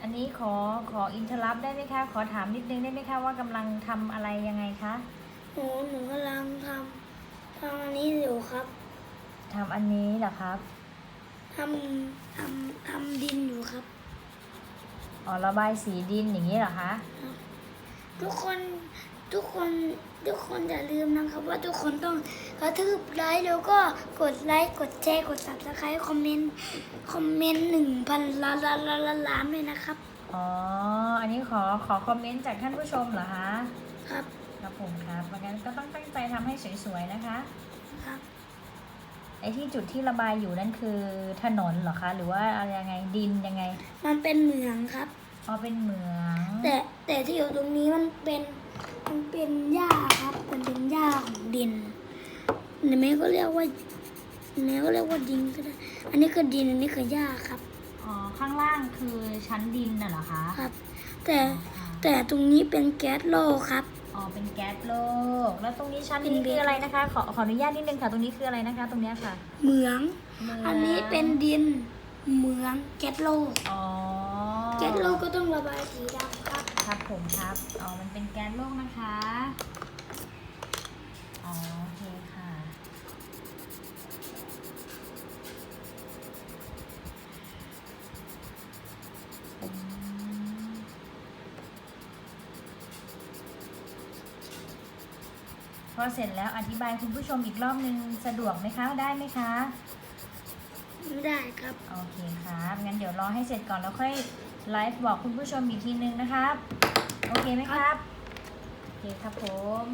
อันนี้ขอขออินเทอร์รับได้ไหมคะ ขอถามนิดนึงได้ไหมคะว่ากำลังทำอะไรยังไงคะหนูหนูกำลังทำทำอันนี้อยู่ครับทำอันนี้เหรอครับทำทำทำดินอยู่ครับอ๋อระบายสีดินอย่างนี้เหรอคะทุกคน ทุกคนทุกคนอย่าลืมนะครับว่าทุกคนต้องกระทืบไลค์แล้วก็กดไลค์กดแชร์กด subscribe คอมเมนต์คอมเมนต์หนึ่งพันล้านล้านล้านล้านล้านด้วยนะครับ อ๋อ อันนี้ขอขอคอมเมนต์จากท่านผู้ชมเหรอคะ ครับ ครับผมครับงั้นก็ต้องตั้งใจทำให้สวยๆนะคะ ครับ ไอ้ที่จุดที่ระบายอยู่นั่นคือถนนเหรอคะ หรือว่าอะไรยังไงดินยังไง มันเป็นเหมืองครับ อ๋อเป็นเหมือง แต่แต่ที่อยู่ตรงนี้มันเป็น มันเป็นหญ้าครับ มันเป็นหญ้าของดินหรือไม่ก็เรียกว่าหรือไม่ก็เรียกว่าดินก็ได้ อันนี้คือดิน อันนี้คือหญ้าครับ อ๋อ ข้างล่างคือชั้นดินน่ะเหรอคะครับ แต่อ๋อแต่ตรงนี้เป็นแก๊สโลครับ อ๋อ เป็นแก๊สโลก แล้วตรงนี้ชั้นเป็นนี้เบคืออะไรนะคะ ขอขออนุญาตนิดนึงค่ะ ตรงนี้คืออะไรนะคะ ตรงเนี้ยค่ะ เหมือง เหมืงอันนี้เป็นดิน เหมืองแก๊สโลกอ๋อ แก๊สโลกก็ต้องระบายสีดำครับ ครับผมครับ อ๋อ มันเป็นแก๊สโลกนะคะ อ๋อ โอเคค่ะอืมพอเสร็จแล้วอธิบายคุณผู้ชมอีกรอบนึงสะดวกไหมคะ ได้ไหมคะไม่ได้ครับ โอเคครับ งั้นเดี๋ยวรอให้เสร็จก่อนแล้วค่อยไลฟ์บอกคุณผู้ชมอีกทีนึงนะครับ โอเคไหมครับ โอเคครับผม